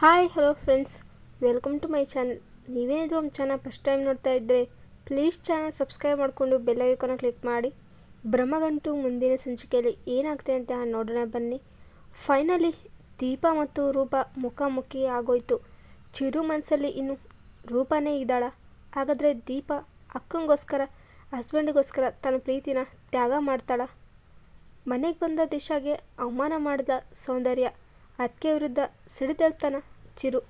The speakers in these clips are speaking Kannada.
Hi hello friends welcome to my channel ನೀವೇನಾದರೂ ನಮ್ಮ ಚಾನಲ್ ಫಸ್ಟ್ ಟೈಮ್ ನೋಡ್ತಾ ಇದ್ದರೆ ಪ್ಲೀಸ್ ಚಾನಲ್ ಸಬ್ಸ್ಕ್ರೈಬ್ ಮಾಡಿಕೊಂಡು ಬೆಲ್ ಐಕಾನ ಕ್ಲಿಕ್ ಮಾಡಿ. ಬ್ರಹ್ಮಗಂಟು ಮುಂದಿನ ಸಂಚಿಕೆಯಲ್ಲಿ ಏನಾಗ್ತದೆ ಅಂತ ನೋಡೋಣ ಬನ್ನಿ. ಫೈನಲಿ ದೀಪ ಮತ್ತು ರೂಪ ಮುಖಾಮುಖಿ ಆಗೋಯ್ತು. ಚಿರು ಮನಸ್ಸಲ್ಲಿ ಇನ್ನು ರೂಪನೇ ಇದ್ದಾಳ. ಹಾಗಾದರೆ ದೀಪ ಅಕ್ಕಂಗೋಸ್ಕರ ಹಸ್ಬೆಂಡಿಗೋಸ್ಕರ ತನ್ನ ಪ್ರೀತಿನ ತ್ಯಾಗ ಮಾಡ್ತಾಳ. ಮನೆಗೆ ಬಂದ ದಿಶಾಗೆ ಅವಮಾನ ಮಾಡಿದ ಸೌಂದರ್ಯ. ಅದಕ್ಕೆ ವಿರುದ್ಧ ಸಿಡಿದೇಳ್ತಾನ ಚಿರು.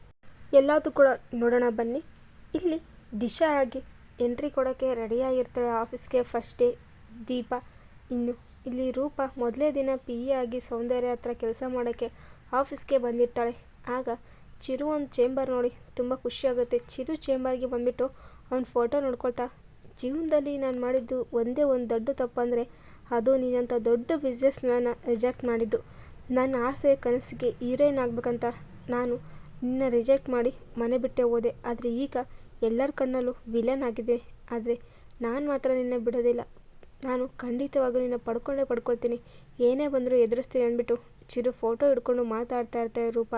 ಎಲ್ಲದೂ ಕೂಡ ನೋಡೋಣ ಬನ್ನಿ. ಇಲ್ಲಿ ದಿಶಾ ಆಗಿ ಎಂಟ್ರಿ ಕೊಡೋಕ್ಕೆ ರೆಡಿಯಾಗಿರ್ತಾಳೆ ಆಫೀಸ್ಗೆ ಫಸ್ಟ್ ಡೇ ದೀಪ. ಇನ್ನು ಇಲ್ಲಿ ರೂಪ ಮೊದಲೇ ದಿನ ಪಿ ಇ ಆಗಿ ಸೌಂದರ್ಯ ಹತ್ರ ಕೆಲಸ ಮಾಡೋಕ್ಕೆ ಆಫೀಸ್ಗೆ ಬಂದಿರ್ತಾಳೆ. ಆಗ ಚಿರು ಒಂದು ಚೇಂಬರ್ ನೋಡಿ ತುಂಬ ಖುಷಿಯಾಗುತ್ತೆ ಚಿರು ಚೇಂಬರ್ಗೆ ಬಂದುಬಿಟ್ಟು ಅವ್ನ ಫೋಟೋ ನೋಡ್ಕೊಳ್ತಾ, ಜೀವನದಲ್ಲಿ ನಾನು ಮಾಡಿದ್ದು ಒಂದೇ ಒಂದು ದೊಡ್ಡ ತಪ್ಪು ಅಂದರೆ ಅದು ನೀನಂಥ ದೊಡ್ಡ ಬಿಸ್ನೆಸ್ ಮ್ಯಾನ ರಿಜೆಕ್ಟ್ ಮಾಡಿದ್ದು. ನನ್ನ ಆಸೆ ಕನಸಿಗೆ ಹೀರೋಯಿನ್ ನಾನು ನಿನ್ನ ರಿಜೆಕ್ಟ್ ಮಾಡಿ ಮನೆ ಬಿಟ್ಟೆ ಹೋದೆ. ಆದರೆ ಈಗ ಎಲ್ಲರ ಕಣ್ಣಲ್ಲೂ ವಿಲನ್ ಆಗಿದೆ. ಆದರೆ ನಾನು ಮಾತ್ರ ನಿನ್ನ ಬಿಡೋದಿಲ್ಲ. ನಾನು ಖಂಡಿತವಾಗೂ ನಿನ್ನ ಪಡ್ಕೊಂಡೇ ಪಡ್ಕೊಳ್ತೀನಿ. ಏನೇ ಬಂದರೂ ಎದುರಿಸ್ತೀನಿ ಅಂದ್ಬಿಟ್ಟು ಚಿರು ಫೋಟೋ ಹಿಡ್ಕೊಂಡು ಮಾತಾಡ್ತಾ ಇರ್ತಾರೆ ರೂಪ.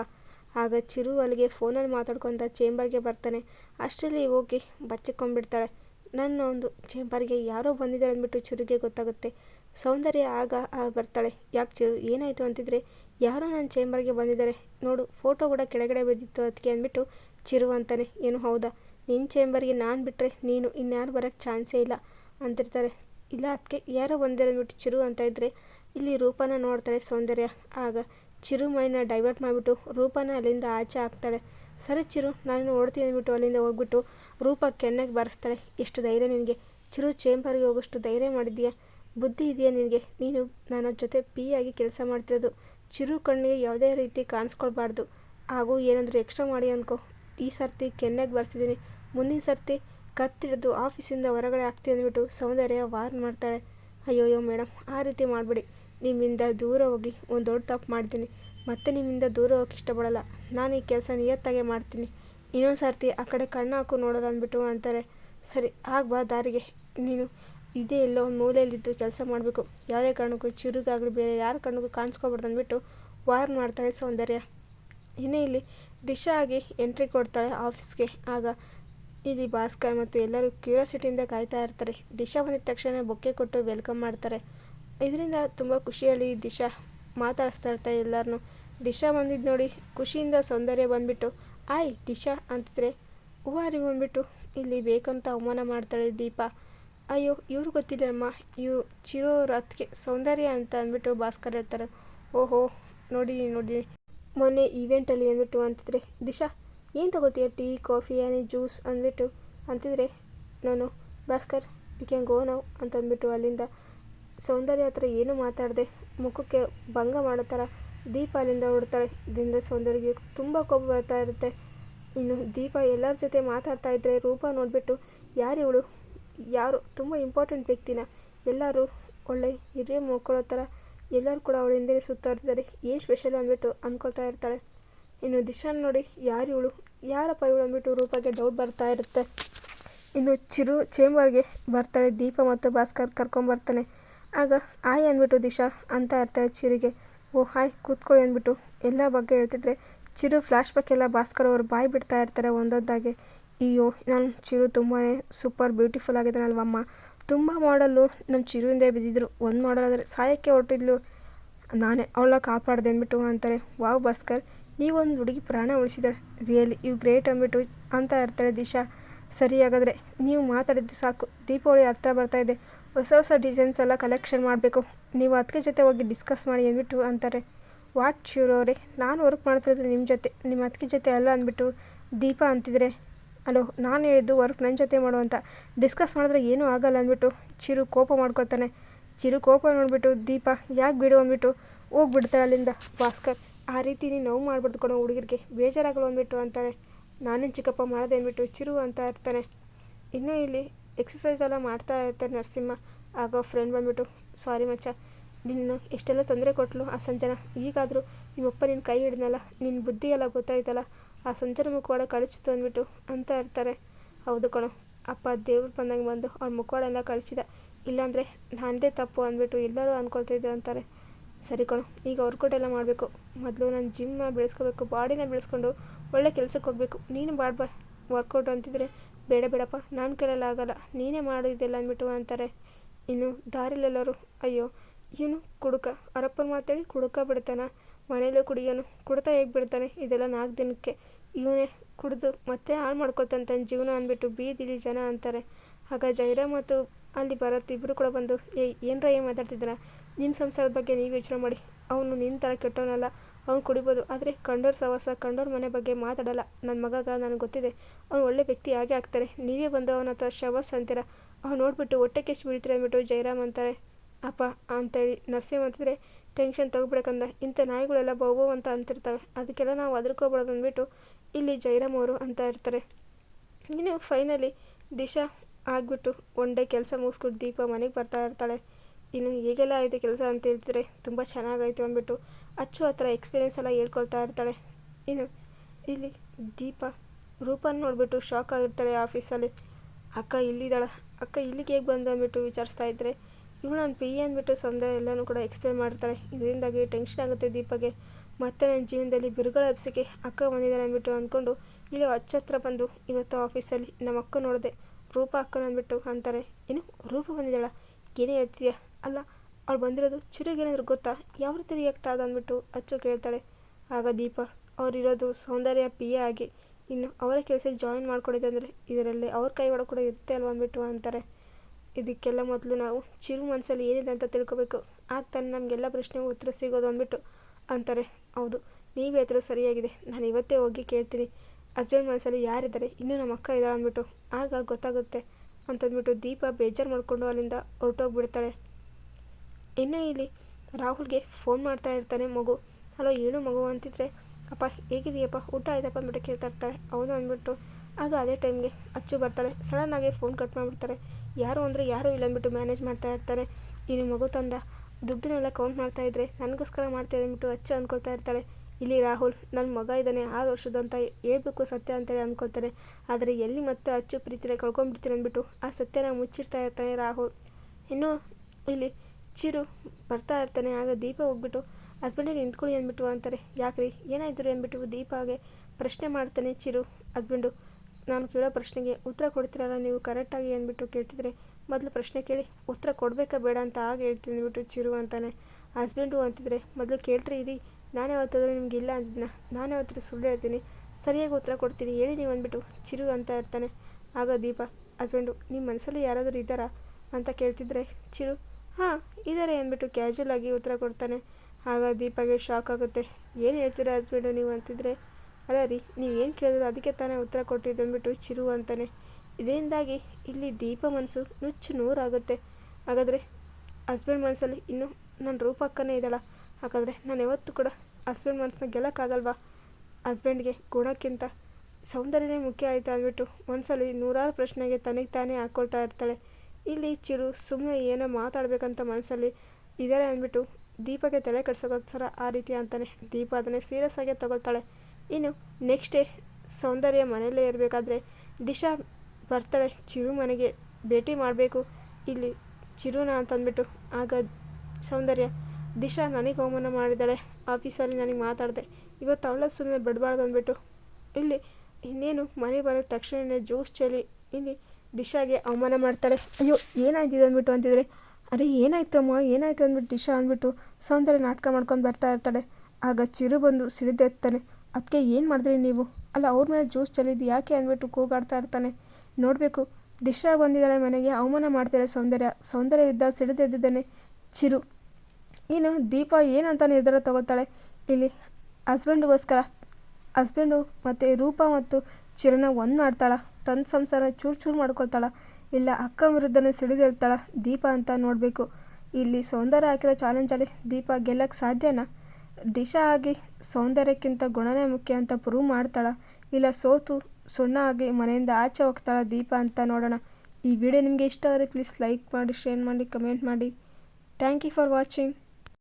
ಆಗ ಚಿರು ಅಲ್ಲಿಗೆ ಫೋನಲ್ಲಿ ಮಾತಾಡ್ಕೊತ ಚೇಂಬರ್ಗೆ ಬರ್ತಾನೆ. ಅಷ್ಟರಲ್ಲಿ ಹೋಗಿ ಬಚ್ಚಿಕೊಂಡ್ಬಿಡ್ತಾಳೆ. ನನ್ನ ಒಂದು ಚೇಂಬರ್ಗೆ ಯಾರೋ ಬಂದಿದ್ದಾರೆ ಅಂದ್ಬಿಟ್ಟು ಚಿರುಗೆ ಗೊತ್ತಾಗುತ್ತೆ. ಸೌಂದರ್ಯ ಆಗ ಬರ್ತಾಳೆ. ಯಾಕೆ ಏನಾಯಿತು ಅಂತಿದ್ರೆ, ಯಾರೋ ನನ್ನ ಚೇಂಬರ್ಗೆ ಬಂದಿದ್ದಾರೆ. ನೋಡು, ಫೋಟೋ ಕೂಡ ಕೆಳಗಡೆ ಬಿದ್ದಿತ್ತು ಅದಕ್ಕೆ ಅಂದ್ಬಿಟ್ಟು ಚಿರು ಅಂತಾನೆ. ಏನು ಹೌದಾ? ನಿನ್ನ ಚೇಂಬರ್ಗೆ ನಾನು ಬಿಟ್ಟರೆ ನೀನು ಇನ್ಯಾರು ಬರೋಕ್ಕೆ ಚಾನ್ಸೇ ಇಲ್ಲ ಅಂತಿರ್ತಾರೆ. ಇಲ್ಲ ಅದಕ್ಕೆ ಯಾರೋ ಬಂದಿರೋ ಅಂದ್ಬಿಟ್ಟು ಚಿರು ಅಂತ ಇದ್ದರೆ ಇಲ್ಲಿ ರೂಪನ ನೋಡ್ತಾಳೆ ಸೌಂದರ್ಯ. ಆಗ ಚಿರು ಮೈನ ಡೈವರ್ಟ್ ಮಾಡಿಬಿಟ್ಟು ರೂಪನ ಅಲ್ಲಿಂದ ಆಚೆ ಹಾಕ್ತಾಳೆ. ಸರಿ ಚಿರು, ನಾನು ಓಡ್ತೀನಿ ಅಂದ್ಬಿಟ್ಟು ಅಲ್ಲಿಂದ ಹೋಗ್ಬಿಟ್ಟು ರೂಪ ಕೆನ್ನೆಗೆ ಬರೆಸ್ತಾಳೆ. ಎಷ್ಟು ಧೈರ್ಯ ನಿನಗೆ. ಚಿರು, ಚೇಂಬರ್ಗೆ ಹೋಗೋಷ್ಟು ಧೈರ್ಯ ಮಾಡಿದ್ಯಾ ಬುದ್ಧಿ ಇದೆಯಾ ನಿನಗೆ? ನೀನು ನನ್ನ ಜೊತೆ ಪಿ ಆಗಿ ಕೆಲಸ ಮಾಡ್ತಿರೋದು. ಚಿರು ಕಣ್ಣಿಗೆ ಯಾವುದೇ ರೀತಿ ಕಾಣಿಸ್ಕೊಳ್ಬಾರ್ದು. ಹಾಗೂ ಏನಾದರೂ ಎಕ್ಸ್ಟ್ರಾ ಮಾಡಿ ಅನ್ಕೋ. ಈ ಸರ್ತಿ ಕೆನ್ನೆಗೆ ಬರ್ಸಿದ್ದೀನಿ ಮುಂದಿನ ಸರ್ತಿ ಕತ್ತಿಡಿದು ಆಫೀಸಿಂದ ಹೊರಗಡೆ ಹಾಕ್ತೀನಿ ಅಂದ್ಬಿಟ್ಟು ಸೌಂದರ್ಯ ವಾರ್ನ್ ಮಾಡ್ತಾಳೆ. ಅಯ್ಯೋಯ್ಯೋ ಮೇಡಮ್ ಆ ರೀತಿ ಮಾಡಿಬಿಡಿ. ನಿಮ್ಮಿಂದ ದೂರ ಹೋಗಿ ಒಂದು ದೊಡ್ಡ ತಪ್ಪು ಮಾಡ್ತೀನಿ. ಮತ್ತೆ ನಿಮ್ಮಿಂದ ದೂರ ಹೋಗಕ್ಕೆ ಇಷ್ಟಪಡಲ್ಲ. ನಾನು ಈ ಕೆಲಸ ನಿಯತ್ತಾಗೆ ಮಾಡ್ತೀನಿ. ಇನ್ನೊಂದು ಸರ್ತಿ ಆ ಕಡೆ ಕಣ್ಣು ಹಾಕು ನೋಡೋಲ್ಲ ಅಂದ್ಬಿಟ್ಟು ಅಂತಾರೆ. ಸರಿ ಆಗ್ಬಾ ದಾರಿಗೆ. ನೀನು ಇದೇ ಎಲ್ಲೋ ಒಂದು ಮೂಲೆಯಲ್ಲಿದ್ದು ಕೆಲಸ ಮಾಡಬೇಕು. ಯಾವುದೇ ಕಾರಣಕ್ಕೂ ಚಿರುಗಾಗಲಿ ಬೇರೆ ಯಾರ ಕಾರಣಕ್ಕೂ ಕಾಣಿಸ್ಕೋಬಾರ್ದು ಅಂದ್ಬಿಟ್ಟು ವಾರ್ನ್ ಮಾಡ್ತಾಳೆ ಸೌಂದರ್ಯ. ಇನ್ನೇ ಇಲ್ಲಿ ದಿಶಾ ಆಗಿ ಎಂಟ್ರಿ ಕೊಡ್ತಾಳೆ ಆಫೀಸ್ಗೆ. ಆಗ ಇಲ್ಲಿ ಭಾಸ್ಕರ್ ಮತ್ತು ಎಲ್ಲರೂ ಕ್ಯೂರಿಯಾಸಿಟಿಯಿಂದ ಕಾಯ್ತಾ ಇರ್ತಾರೆ. ದಿಶಾ ಬಂದಿದ ತಕ್ಷಣ ಬೊಕ್ಕೆ ಕೊಟ್ಟು ವೆಲ್ಕಮ್ ಮಾಡ್ತಾರೆ. ಇದರಿಂದ ತುಂಬ ಖುಷಿಯಲ್ಲಿ ದಿಶಾ ಮಾತಾಡಿಸ್ತಾ ಇರ್ತಾರೆ ಎಲ್ಲರನ್ನೂ ದಿಶಾ ಬಂದಿದ್ದು ನೋಡಿ ಖುಷಿಯಿಂದ ಸೌಂದರ್ಯ ಬಂದುಬಿಟ್ಟು, ಆಯ್ ದಿಶಾ ಅಂತಿದ್ರೆ ಹೂವಾರಿ ಬಂದುಬಿಟ್ಟು ಇಲ್ಲಿ ಬೇಕಂತ ಅವಮಾನ ಮಾಡ್ತಾಳೆ ದೀಪ. ಅಯ್ಯೋ, ಇವ್ರು ಗೊತ್ತಿಲ್ಲಮ್ಮ ಇವರು ಚಿರೋರು ಅತ್ತಿಗೆ ಸೌಂದರ್ಯ ಅಂತ ಅಂದ್ಬಿಟ್ಟು ಭಾಸ್ಕರ್ ಹೇಳ್ತಾರೆ. ಓಹೋ ನೋಡಿ ನೋಡಿ ಮೊನ್ನೆ ಈವೆಂಟಲ್ಲಿ ಅಂದ್ಬಿಟ್ಟು ಅಂತಿದ್ರೆ, ದಿಶಾ, ಏನು ತಗೋತೀಯ ಟೀ, ಕಾಫಿ ಏನೇ ಜ್ಯೂಸ್ ಅಂದ್ಬಿಟ್ಟು ಅಂತಿದ್ರೆ, ನಾನು, Bhaskar you can go now ಅಂತ ಅಂದ್ಬಿಟ್ಟು ಅಲ್ಲಿಂದ ಸೌಂದರ್ಯ ಹತ್ರ ಏನು ಮಾತಾಡದೆ, ಮುಖಕ್ಕೆ ಭಂಗ ಮಾಡೋ ಥರ ದೀಪ ಅಲ್ಲಿಂದ ಹೊಡ್ತಾಳೆ ಇದರಿಂದ ಸೌಂದರ್ಯಗೆ ತುಂಬ ಕೋಪ ಬರ್ತಾ ಇರುತ್ತೆ. ಇನ್ನು ದೀಪ ಎಲ್ಲರ ಜೊತೆ ಮಾತಾಡ್ತಾ ಇದ್ದರೆ ರೂಪ ನೋಡಿಬಿಟ್ಟು, ಯಾರು ಇವಳು? ಯಾರು, ತುಂಬ ಇಂಪಾರ್ಟೆಂಟ್ ವ್ಯಕ್ತಿನ. ಎಲ್ಲರೂ ಒಳ್ಳೆ ಹಿರಿಯ ಮಕ್ಕಳ ಥರ ಎಲ್ಲರೂ ಕೂಡ ಅವಳ ಹಿಂದೆ ಸುತ್ತಾಡ್ತಿದ್ದಾರೆ ಏನು ಸ್ಪೆಷಲ್ ಅಂದ್ಬಿಟ್ಟು ಅಂದ್ಕೊಳ್ತಾ ಇರ್ತಾಳೆ. ಇನ್ನು ದಿಶಾನ ನೋಡಿ, ಯಾರು ಇವಳು? ಯಾರಪ್ಪ ಇವಳು ಅಂದ್ಬಿಟ್ಟು ರೂಪಗೆ ಡೌಟ್ ಬರ್ತಾ ಇರುತ್ತೆ. ಇನ್ನು ಚಿರು ಚೇಂಬರ್ಗೆ ಬರ್ತಾಳೆ. ದೀಪ ಮತ್ತು ಭಾಸ್ಕರ್ ಕರ್ಕೊಂಬರ್ತಾನೆ ಆಗ, ಹಾಯ್ ಅಂದ್ಬಿಟ್ಟು ದಿಶಾ ಅಂತ ಇರ್ತಾಳೆ ಚಿರಿಗೆ. ಓ, ಹಾಯ್, ಕೂತ್ಕೊಳ್ಳಿ ಅಂದ್ಬಿಟ್ಟು ಎಲ್ಲ ಬಗ್ಗೆ ಹೇಳ್ತಿದ್ರೆ ಚಿರು ಫ್ಲ್ಯಾಶ್ ಬ್ಯಾಕ್ ಎಲ್ಲ ಭಾಸ್ಕರ್ ಅವರು ಬಾಯಿ ಬಿಡ್ತಾ ಇರ್ತಾರೆ ಒಂದೊಂದಾಗೆ. ಅಯ್ಯೋ ನನ್ನ ಚಿರು ತುಂಬಾ ಸೂಪರ್ ಬ್ಯೂಟಿಫುಲ್ ಆಗಿದ್ದಾನಲ್ವಮ್ಮ. ತುಂಬ ಮಾಡಲು ನಮ್ಮ ಚಿರುವಿಂದ ಬಿದ್ದಿದ್ರು. ಒಂದು ಮಾಡಲ್ ಆದರೆ ಸಾಯಕ್ಕೆ ಹೊರಟಿದ್ಲು. ನಾನೇ ಅವಳ ಕಾಪಾಡಿದೆ ಅಂದ್ಬಿಟ್ಟು ಅಂತಾರೆ, ವಾವ್ ಭಾಸ್ಕರ್, ನೀವೊಂದು ಹುಡುಗಿ ಪ್ರಾಣ ಉಳಿಸಿದ್ದಾರೆ ರಿಯಲಿ ಇವು ಗ್ರೇಟ್ ಅಂದ್ಬಿಟ್ಟು ಅಂತ ಇರ್ತಾಳೆ ದಿಶಾ. ಸರಿ ಹಾಗಾದರೆ, ನೀವು ಮಾತಾಡಿದ್ದು ಸಾಕು. ದೀಪಾವಳಿ ಬರ್ತಾ ಇದೆ. ಹೊಸ ಹೊಸ ಡಿಸೈನ್ಸ್ ಎಲ್ಲ ಕಲೆಕ್ಷನ್ ಮಾಡಬೇಕು. ನೀವು ಅದಕ್ಕೆ ಜೊತೆ ಹೋಗಿ ಡಿಸ್ಕಸ್ ಮಾಡಿ ಅಂದ್ಬಿಟ್ಟು ಅಂತಾರೆ. ವಾಟ್ ಶ್ಯೂರ್ ಅವರೇ, ನಾನು ವರ್ಕ್ ಮಾಡ್ತಿರೋದು ನಿಮ್ಮ ಜೊತೆ ನಿಮ್ಮ ಅದಕ್ಕೆ ಜೊತೆ ಅಲ್ಲ ಅಂದ್ಬಿಟ್ಟು ದೀಪ ಅಂತಿದ್ರೆ ಅಲೋ ನಾನು ಹೇಳಿದ್ದು ವರ್ಕ್ ನನ್ನ ಜೊತೆ ಮಾಡು ಅಂತ. ಡಿಸ್ಕಸ್ ಮಾಡಿದ್ರೆ ಏನೂ ಆಗಲ್ಲ ಅಂದ್ಬಿಟ್ಟು ಚಿರು ಕೋಪ ಮಾಡ್ಕೊಳ್ತಾನೆ ಚಿರು ಕೋಪ ನೋಡಿಬಿಟ್ಟು, ದೀಪ, ಯಾಕೆ ಬಿಡು ಅಂದ್ಬಿಟ್ಟು, ಹೋಗ್ಬಿಡ್ತಾಳೆ ಅಲ್ಲಿಂದ. ಭಾಸ್ಕರ್, ಆ ರೀತಿ ನೀನು ನೋವು ಮಾಡ್ಬಿಡ್ದು ಕಣೋ ಹುಡುಗರಿಗೆ. ಬೇಜಾರಾಗಲ್ಲ ಅಂದ್ಬಿಟ್ಟು ಅಂತಾಳೆ ನಾನೇನು ಚಿಕ್ಕಪ್ಪ ಮಾಡಿದೆ ಅಂದ್ಬಿಟ್ಟು ಚಿರು ಅಂತ ಇರ್ತಾನೆ. ಇನ್ನೂ ಇಲ್ಲಿ ಎಕ್ಸಸೈಸ್ ಎಲ್ಲ ಮಾಡ್ತಾ ಇರ್ತಾರೆ ನರಸಿಂಹ. ಆಗ ಫ್ರೆಂಡ್ ಬಂದ್ಬಿಟ್ಟು ಸಾರಿ ಮಚ್ಚ, ನಿನ್ನ ಎಷ್ಟೆಲ್ಲ ತೊಂದರೆ ಕೊಟ್ಟಲು ಆ ಸಂಜನ. ಈಗಾದರೂ ನಿಮ್ಮಪ್ಪ ನಿನ್ನ ಕೈ ಹಿಡ್ದಲ್ಲ ನಿನ್ನ ಬುದ್ಧಿ ಎಲ್ಲ ಗೊತ್ತಾಯ್ತಲ್ಲ. ಆ ಸಂಜನ ಮುಖವಾಡ ಕಳಿಸಿತು ಅಂದ್ಬಿಟ್ಟು ಅಂತ ಇರ್ತಾರೆ. ಹೌದು ಕಣೋ, ಅಪ್ಪ ದೇವ್ರು ಬಂದಂಗೆ ಬಂದು ಅವ್ರ ಮುಖವಾಡ ಎಲ್ಲ ಕಳಿಸಿದ. ಇಲ್ಲಾಂದರೆ ನನ್ನದೇ ತಪ್ಪು ಅಂದ್ಬಿಟ್ಟು ಎಲ್ಲರೂ ಅಂದ್ಕೊಳ್ತಿದ್ದೆ ಅಂತಾರೆ. ಸರಿ ಕಣು, ಈಗ ವರ್ಕೌಟ್ ಎಲ್ಲ ಮಾಡಬೇಕು. ಮೊದಲು ನಾನು ಜಿಮ್ನ ಬೆಳೆಸ್ಕೋಬೇಕು ಬಾಡಿನ ಬೆಳೆಸ್ಕೊಂಡು ಒಳ್ಳೆ ಕೆಲಸಕ್ಕೆ ಹೋಗಬೇಕು. ನೀನು ಬಾಡ್ ಬಾ ವರ್ಕೌಟ್ ಅಂತಿದ್ರೆ ಬೇಡ ಬೇಡಪ್ಪ, ನಾನು ಕೇಳಲ್ಲ ಆಗಲ್ಲ. ನೀನೇ ಮಾಡಿದ್ದೆಲ್ಲ ಅಂದ್ಬಿಟ್ಟು ಅಂತಾರೆ. ಇನ್ನು ದಾರಿಲೆಲ್ಲರೂ, ಅಯ್ಯೋ, ಇವನು ಕುಡುಕ. ಅವರಪ್ಪನ ಮಾತಾಡಿ ಕುಡುಕ ಬಿಡ್ತಾನೆ. ಮನೇಲೂ ಕುಡಿಯೋನು. ಕುಡ್ತಾ ಹೇಗೆ ಬಿಡ್ತಾನೆ? ಇದೆಲ್ಲ ನಾಲ್ಕು ದಿನಕ್ಕೆ. ಇವನೇ ಕುಡಿದು ಮತ್ತೆ ಹಾಳು ಮಾಡ್ಕೊತಾನೆ ತನ್ನ ಜೀವನ ಅಂದ್ಬಿಟ್ಟು ಬೀದಿಲಿ ಜನ ಅಂತಾರೆ. ಆಗ ಜೈರ ಮತ್ತು ಅಲ್ಲಿ ಭರತ್ ಇಬ್ಬರು ಕೂಡ ಬಂದು, ಏಯ್, ಏನರ ಏನು ಮಾತಾಡ್ತಿದ್ದಾರೆ? ನಿಮ್ಮ ಸಂಸಾರದ ಬಗ್ಗೆ ನೀವು ಯೋಚನೆ ಮಾಡಿ. ಅವನು ನಿನ್ನ ಥರ ಕೆಟ್ಟವನಲ್ಲ. ಅವ್ನು ಕುಡಿಬೋದು. ಆದರೆ ಕಂಡೋರ್ ಸವಾಸ ಕಂಡೋರ್ ಮನೆ ಬಗ್ಗೆ ಮಾತಾಡಲ್ಲ. ನನ್ನ ಮಗಗ ನನಗೆ ಗೊತ್ತಿದೆ. ಅವ್ನು ಒಳ್ಳೆ ವ್ಯಕ್ತಿ ಹಾಗೆ ಆಗ್ತಾರೆ. ನೀವೇ ಬಂದು ಅವನ ಹತ್ರ ಶವಸ್ ಅಂತೀರ? ಅವ್ನು ನೋಡಿಬಿಟ್ಟು ಹೊಟ್ಟೆ ಕೆಚ್ಚು ಬೀಳ್ತೀರ ಅಂದ್ಬಿಟ್ಟು ಜೈರಾಮ್ ಅಂತಾರೆ. ಅಪ್ಪ, ಅಂತೇಳಿ ನರ್ಸಿಂಹ ಅಂತಿದ್ರೆ ಟೆನ್ಷನ್ ತೊಗೊಬಿಡಕಂದ, ಇಂಥ ನಾಯಿಗಳೆಲ್ಲ ಬೌಬೋ ಅಂತ ಅಂತಿರ್ತವೆ. ಅದಕ್ಕೆಲ್ಲ ನಾವು ಅದ್ರಕೋಬಾರ್ದು ಅಂದ್ಬಿಟ್ಟು, ಇಲ್ಲಿ ಜೈರಾಮ್ ಅವರು ಅಂತ ಇರ್ತಾರೆ. ಇನ್ನು ಫೈನಲಿ ದಿಶಾ ಆಗಿಬಿಟ್ಟು ಒನ್ ಡೇ ಕೆಲಸ ಮುಗಿಸ್ಕೊಟ್ಟು ದೀಪ ಮನೆಗೆ ಬರ್ತಾ ಇರ್ತಾಳೆ. ಇನ್ನು ಹೇಗೆಲ್ಲ ಆಯಿತು ಕೆಲಸ ಅಂತ ಹೇಳ್ತಿದ್ರೆ, ತುಂಬ ಚೆನ್ನಾಗಾಯಿತು ಅಂದ್ಬಿಟ್ಟು ಅಚ್ಚು ಹತ್ರ ಎಕ್ಸ್ಪೀರಿಯೆನ್ಸ್ ಎಲ್ಲ ಹೇಳ್ಕೊಳ್ತಾ ಇರ್ತಾಳೆ. ಇನ್ನು ಇಲ್ಲಿ ದೀಪ ರೂಪನ ನೋಡಿಬಿಟ್ಟು ಶಾಕ್ ಆಗಿರ್ತಾಳೆ ಆಫೀಸಲ್ಲಿ ಅಕ್ಕ ಇಲ್ಲಿದ್ದಾಳೆ. ಅಕ್ಕ ಇಲ್ಲಿಗೆ ಹೇಗೆ ಬಂದು ಅಂದ್ಬಿಟ್ಟು ವಿಚಾರಿಸ್ತಾ ಇದ್ದರೆ ಇವಳು ನನ್ನ ಪಿ ಎ ಅಂದ್ಬಿಟ್ಟು ಸೌಂದರ್ಯ ಎಲ್ಲನೂ ಕೂಡ ಎಕ್ಸ್ಪ್ಲೇನ್ ಮಾಡ್ತಾಳೆ. ಇದರಿಂದಾಗಿ ಟೆನ್ಷನ್ ಆಗುತ್ತೆ ದೀಪಗೆ. ಮತ್ತೆ ನನ್ನ ಜೀವನದಲ್ಲಿ ಬಿರುಗಳ ಹಬ್ಸಕ್ಕೆ ಅಕ್ಕ ಬಂದಿದ್ದಾಳೆ ಅಂದ್ಬಿಟ್ಟು ಅಂದ್ಕೊಂಡು, ಇಲ್ಲಿ ಹತ್ರ ಬಂದು ಇವತ್ತು ಆಫೀಸಲ್ಲಿ ನಮ್ಮ ಅಕ್ಕ ನೋಡಿದೆ. ರೂಪ ಅಕ್ಕನ ಅಂದ್ಬಿಟ್ಟು ಅಂತಾರೆ, ಏನು ರೂಪ ಬಂದಿದ್ದಾಳ, ಏನೇ ಹೇಳ್ತೀಯ? ಅಲ್ಲ, ಅವಳು ಬಂದಿರೋದು ಚಿರುಗೇನಾದ್ರು ಗೊತ್ತಾ? ಯಾವ ರೀತಿ ರಿಯಾಕ್ಟ್ ಆದ ಅಂದ್ಬಿಟ್ಟು ಅಚ್ಚು ಕೇಳ್ತಾಳೆ. ಆಗ ದೀಪ, ಅವರಿರೋದು ಸೌಂದರ್ಯ ಪಿ ಎ ಆಗಿ ಇನ್ನು ಅವರ ಕೆಲಸಕ್ಕೆ ಜಾಯಿನ್ ಮಾಡ್ಕೊಂಡಿದ್ದೆ ಅಂದರೆ ಇದರಲ್ಲಿ ಅವ್ರ ಕೈ ಒಳಗೆ ಕೂಡ ಇರುತ್ತೆ ಅಲ್ವಾ ಅಂದ್ಬಿಟ್ಟು ಅಂತಾರೆ. ಇದಕ್ಕೆಲ್ಲ ಮೊದಲು ನಾವು ಚಿರು ಮನಸ್ಸಲ್ಲಿ ಏನಿದೆ ಅಂತ ತಿಳ್ಕೋಬೇಕು. ಆಗ ತಾನೆ ನಮಗೆಲ್ಲ ಪ್ರಶ್ನೆಗೆ ಉತ್ತರ ಸಿಗೋದು ಅಂದ್ಬಿಟ್ಟು ಅಂತಾರೆ. ಹೌದು, ನೀವು ಹೇಳ್ತಿರೋ ಸರಿಯಾಗಿದೆ. ನಾನು ಇವತ್ತೇ ಹೋಗಿ ಕೇಳ್ತೀನಿ. ಹಸ್ಬೆಂಡ್ ಮನಸ್ಸಲ್ಲಿ ಯಾರಿದ್ದಾರೆ? ಇನ್ನೂ ನಮ್ಮ ಅಕ್ಕ ಇದ್ದಾಳೆ ಅಂದ್ಬಿಟ್ಟು. ಆಗ ಗೊತ್ತಾಗುತ್ತೆ ಅಂತಂದ್ಬಿಟ್ಟು ದೀಪ ಬೇಜಾರು ಮಾಡಿಕೊಂಡು ಅಲ್ಲಿಂದ ಹೊರಟೋಗ್ಬಿಡ್ತಾಳೆ. ಇನ್ನೂ ಇಲ್ಲಿ ರಾಹುಲ್ಗೆ ಫೋನ್ ಮಾಡ್ತಾ ಇರ್ತಾನೆ ಮಗು. ಹಲೋ, ಏನು ಮಗು? ಅಂತಿದ್ರೆ, ಅಪ್ಪ ಹೇಗಿದೆಯಪ್ಪ ಊಟ ಆಯ್ತಪ್ಪ? ಅಂದ್ಬಿಟ್ಟು ಕೇಳ್ತಾ ಇರ್ತಾಳೆ. ಹೌದು, ಅಂದ್ಬಿಟ್ಟು ಆಗ ಅದೇ ಟೈಮ್ಗೆ ಅಚ್ಚು ಬರ್ತಾಳೆ ಸಡನ್ನಾಗಿ ಫೋನ್ ಕಟ್ ಮಾಡಿಬಿಡ್ತಾರೆ. ಯಾರು ಅಂದರೆ ಯಾರೂ ಇಲ್ಲ ಅಂದ್ಬಿಟ್ಟು ಮ್ಯಾನೇಜ್ ಮಾಡ್ತಾ ಇರ್ತಾರೆ ಇನ್ನು ಮಗು ತಂದ. ದುಡ್ಡನ್ನೆಲ್ಲ ಕೌಂಟ್ ಮಾಡ್ತಾ ಇದ್ದರೆ ನನಗೋಸ್ಕರ ಮಾಡ್ತಾ ಅಂದ್ಬಿಟ್ಟು ಅಚ್ಚು ಅಂದ್ಕೊಳ್ತಾ ಇರ್ತಾಳೆ. ಇಲ್ಲಿ ರಾಹುಲ್ ನನ್ನ ಮಗ ಇದ್ದಾನೆ, ಆರು ವರ್ಷದಂತ ಹೇಳ್ಬೇಕು ಸತ್ಯ ಅಂತೇಳಿ ಅಂದ್ಕೊಳ್ತಾರೆ ಆದರೆ ಎಲ್ಲಿ ಮತ್ತೆ ಅಚ್ಚು ಪ್ರೀತಿನ ಕಳ್ಕೊಂಡ್ಬಿಡ್ತೀನಿ ಅಂದ್ಬಿಟ್ಟು ಆ ಸತ್ಯನ ಮುಚ್ಚಿರ್ತಾ ಇರ್ತಾನೆ ರಾಹುಲ್. ಇನ್ನು ಇಲ್ಲಿ ಚಿರು ಬರ್ತಾ ಇರ್ತಾನೆ, ಆಗ ದೀಪ ಹೋಗ್ಬಿಟ್ಟು ಹಸ್ಬೆಂಡಿಗೆ ನಿಂತ್ಕೊಳ್ಳಿ ಅಂದ್ಬಿಟ್ಟು ಅಂತಾರೆ. ಯಾಕ್ರಿ? ಏನಾಯ್ತು ರೀ? ಅಂದ್ಬಿಟ್ಟು ದೀಪಾಗೆ ಪ್ರಶ್ನೆ ಮಾಡ್ತಾನೆ ಚಿರು. ಹಸ್ಬೆಂಡು ನಾನು ಕೇಳೋ ಪ್ರಶ್ನೆಗೆ ಉತ್ತರ ಕೊಡ್ತೀರಲ್ಲ, ನೀವು ಕರೆಕ್ಟಾಗಿ ಅಂದ್ಬಿಟ್ಟು ಕೇಳ್ತಿದ್ರೆ ಮೊದಲು ಪ್ರಶ್ನೆ ಕೇಳಿ, ಉತ್ತರ ಕೊಡಬೇಕಾ ಬೇಡ ಅಂತ ಆಗ ಹೇಳ್ತೀನಿ ಅಂದ್ಬಿಟ್ಟು ಚಿರು ಅಂತಾನೆ. ಹಸ್ಬೆಂಡು ಅಂತಿದ್ರೆ, ಮೊದಲು ಕೇಳ್ರಿ ಇರಿ. ನಾನು ಯಾವತ್ತಾದ್ರೂ ನಿಮ್ಗೆ ಇಲ್ಲ ಅಂತಿದ್ದೀನ ನಾನು ಯಾವತ್ತಿರ ಸುಳ್ಳು ಹೇಳ್ತೀನಿ. ಸರಿಯಾಗಿ ಉತ್ತರ ಕೊಡ್ತೀನಿ, ಹೇಳಿ ನೀವು ಅಂದ್ಬಿಟ್ಟು, ಚಿರು ಅಂತ ಇರ್ತಾನೆ. ಆಗ ದೀಪ ಹಸ್ಬೆಂಡು ನಿಮ್ಮ ಮನಸ್ಸಲ್ಲಿ ಯಾರಾದರೂ ಇದ್ದಾರಾ? ಅಂತ ಕೇಳ್ತಿದ್ರೆ ಚಿರು, ಹಾಂ ಇದ್ದಾರೆ ಅಂದ್ಬಿಟ್ಟು ಕ್ಯಾಶುವಲ್ ಆಗಿ ಉತ್ತರ ಕೊಡ್ತಾನೆ. ಆಗ ದೀಪಗೆ ಶಾಕ್ ಆಗುತ್ತೆ. ಏನು ಹೇಳ್ತೀರಾ ಹಸ್ಬೆಂಡು ನೀವು ಅಂತಿದ್ರೆ? ಅಲ್ಲ ರೀ, ನೀವು ಏನು ಕೇಳಿದ್ರು ಅದಕ್ಕೆ ತಾನೇ ಉತ್ತರ ಕೊಟ್ಟಿದ್ದು ಅಂದ್ಬಿಟ್ಟು ಚಿರು ಅಂತಾನೆ. ಇದರಿಂದಾಗಿ ಇಲ್ಲಿ ದೀಪ ಮನಸ್ಸು ನುಚ್ಚು ನೂರಾಗುತ್ತೆ. ಹಾಗಾದರೆ ಹಸ್ಬೆಂಡ್ ಮನಸ್ಸಲ್ಲಿ ಇನ್ನೂ ನನ್ನ ರೂಪಕ್ಕನೇ ಇದ್ದಾಳ ಹಾಗಾದರೆ ನಾನು ಯಾವತ್ತೂ ಕೂಡ ಹಸ್ಬೆಂಡ್ ಮನಸ್ಸನ್ನ ಗೆಲ್ಲಕ್ಕಾಗಲ್ವಾ? ಹಸ್ಬೆಂಡ್ಗೆ ಗುಣಕ್ಕಿಂತ ಸೌಂದರ್ಯನೇ ಮುಖ್ಯ ಆಯಿತು ಅಂದ್ಬಿಟ್ಟು ಮನಸ್ಸಲ್ಲಿ ನೂರಾರು ಪ್ರಶ್ನೆಗೆ ತನಗೆ ತಾನೇ ಹಾಕ್ಕೊಳ್ತಾ ಇರ್ತಾಳೆ. ಇಲ್ಲಿ ಚಿರು ಸುಮ್ಮನೆ ಏನೋ ಮಾತಾಡಬೇಕಂತ ಮನಸ್ಸಲ್ಲಿ ಇದ್ದಾರೆ ಅಂದ್ಬಿಟ್ಟು ದೀಪಕ್ಕೆ ತಲೆ ಕೆಡ್ಸೋಕ್ಕೋಸ್ಕರ ಆ ರೀತಿ ಅಂತಾನೆ. ದೀಪ ಅದನ್ನೇ ಸೀರಿಯಸ್ ಆಗಿ ತಗೊಳ್ತಾಳೆ. ಇನ್ನು ನೆಕ್ಸ್ಟ್ ಡೇ ಸೌಂದರ್ಯ ಮನೆಯಲ್ಲೇ ಇರಬೇಕಾದ್ರೆ ದಿಶಾ ಬರ್ತಾಳೆ. ಚಿರು ಮನೆಗೆ ಭೇಟಿ ಮಾಡಬೇಕು. ಇಲ್ಲಿ ಚಿರುನ ಅಂತಂದ್ಬಿಟ್ಟು ಆಗ ಸೌಂದರ್ಯ, ದಿಶಾ ನನಗೆ ಅವಮಾನ ಮಾಡಿದ್ದಾಳೆ. ಆಫೀಸಲ್ಲಿ ನನಗೆ ಮಾತಾಡಿದೆ. ಇವತ್ತು ಅವಳ ಸುಮ್ಮನೆ ಬಿಡಬಾರ್ದು ಅಂದ್ಬಿಟ್ಟು ಇಲ್ಲಿ ಇನ್ನೇನು ಮನೆ ಬರೋ ತಕ್ಷಣವೇ ಜೋಶ್ ಚೆಲ್ಲಿ ಇಲ್ಲಿ ದಿಶಾಗೆ ಅವಮಾನ ಮಾಡ್ತಾಳೆ. ಅಯ್ಯೋ, ಏನಾಯ್ತಿದೆ ಅಂದ್ಬಿಟ್ಟು ಅಂತಿದ್ರೆ, ಅರೆ, ಏನಾಯ್ತು ಅಮ್ಮ? ಏನಾಯ್ತು ಅಂದ್ಬಿಟ್ಟು ದಿಶಾ? ಅಂದ್ಬಿಟ್ಟು ಸೌಂದರ್ಯ ನಾಟಕ ಮಾಡ್ಕೊಂಡು ಬರ್ತಾ ಇರ್ತಾಳೆ. ಆಗ ಚಿರು ಬಂದು ಸಿಡಿದೆತ್ತಾನೆ. ಅದಕ್ಕೆ ಏನು ಮಾಡಿದ್ರಿ ನೀವು? ಅಲ್ಲ, ಅವ್ರ ಮೇಲೆ ಜ್ಯೂಸ್ ಚೆಲ್ಲಿದ್ದು ಯಾಕೆ ಅಂದ್ಬಿಟ್ಟು ಕೂಗಾಡ್ತಾ ಇರ್ತಾನೆ? ನೋಡಬೇಕು, ದಿಶಾ ಬಂದಿದ್ದಾಳೆ ಮನೆಗೆ, ಅವಮಾನ ಮಾಡ್ತಾಳೆ ಸೌಂದರ್ಯ. ಸೌಂದರ್ಯ ಇದ್ದ ಸಿಡಿದೆದ್ದಿದ್ದಾನೆ ಚಿರು. ಇನ್ನು ದೀಪ ಏನಂತ ನಿರ್ಧಾರ ತಗೋತಾಳೆ ಇಲ್ಲಿ ಹಸ್ಬೆಂಡ್ಗೋಸ್ಕರ. ಹಸ್ಬೆಂಡು ಮತ್ತು ರೂಪ ಮತ್ತು ಚಿರನ ಒಂದು ಮಾಡ್ತಾಳ. ತನ್ನ ಸಂಸಾರ ಚೂರು ಚೂರು ಮಾಡ್ಕೊಳ್ತಾಳ. ಇಲ್ಲ, ಅಕ್ಕ ವಿರುದ್ಧನೇ ಸಿಡಿದಿರ್ತಾಳ ದೀಪ ಅಂತ ನೋಡಬೇಕು. ಇಲ್ಲಿ ಸೌಂದರ್ಯ ಹಾಕಿರೋ ಚಾಲೆಂಜಲ್ಲಿ ದೀಪ ಗೆಲ್ಲಕ್ಕೆ ಸಾಧ್ಯನಾ? ದಿಶಾ ಆಗಿ ಸೌಂದರ್ಯಕ್ಕಿಂತ ಗುಣನೇ ಮುಖ್ಯ ಅಂತ ಪ್ರೂವ್ ಮಾಡ್ತಾಳ. ಇಲ್ಲ ಸೋತು ಸುಣ್ಣ ಆಗಿ ಮನೆಯಿಂದ ಆಚೆ ಹೋಗ್ತಾಳ ದೀಪ ಅಂತ ನೋಡೋಣ. ಈ ವಿಡಿಯೋ ನಿಮಗೆ ಇಷ್ಟ ಆದರೆ ಪ್ಲೀಸ್ ಲೈಕ್ ಮಾಡಿ ಶೇರ್ ಮಾಡಿ ಕಮೆಂಟ್ ಮಾಡಿ. Thank you for watching